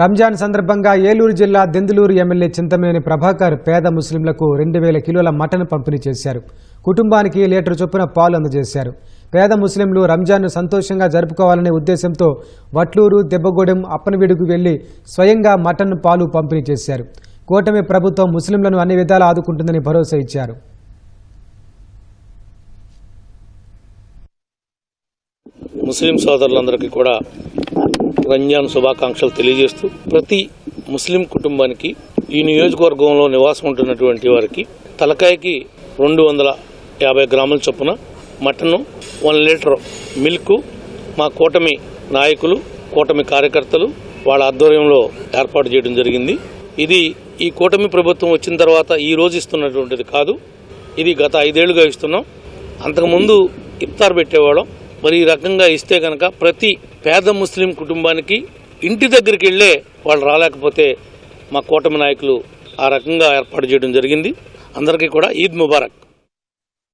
రంజాన్ సందర్భంగా ఏలూరు జిల్లా దెందులూరు ఎమ్మెల్యే చింతమనేని ప్రభాకర్ పేద ముస్లింలకు రెండు వేల కిలోల మటన్ పంపిణీ చేశారు. కుటుంబానికి లీటర్ చొప్పున పాలు అందజేశారు. పేద ముస్లింలు రంజాన్ను సంతోషంగా జరుపుకోవాలనే ఉద్దేశంతో వట్లూరు దెబ్బగూడెం అప్పనవీడుకు వెళ్ళి స్వయంగా మటన్ పాలు పంపిణీ చేశారు. కూటమి ప్రభుత్వం ముస్లింలను అన్ని విధాలా ఆదుకుంటుందని భరోసా ఇచ్చారు. ముస్లిం సోదరులందరికీ కూడా రంజాన్ శుభాకాంక్షలు తెలియజేస్తూ ప్రతి ముస్లిం కుటుంబానికి ఈ నియోజకవర్గంలో నివాసం ఉంటున్నటువంటి వారికి తలకాయకి రెండు వందల యాభై గ్రాముల చొప్పున మటన్ వన్ లీటర్ మిల్క్ మా కూటమి నాయకులు కూటమి కార్యకర్తలు వాళ్ళ ఆధ్వర్యంలో ఏర్పాటు చేయడం జరిగింది. ఇది ఈ కూటమి ప్రభుత్వం వచ్చిన తర్వాత ఈ రోజు ఇస్తున్నటువంటిది కాదు. ఇది గత ఐదేళ్ళుగా ఇస్తున్నాం. అంతకుముందు ఇఫ్తార్ పెట్టేవాళ్ళం. మరి ఈ రకంగా ఇస్తే కనుక ప్రతి పేద ముస్లిం కుటుంబానికి ఇంటి దగ్గరికి వెళ్ళే వాళ్ళు రాలేకపోతే మా కూటమి నాయకులు ఆ రకంగా ఏర్పాటు చేయడం జరిగింది. అందరికీ కూడా ఈద్ ముబారక్.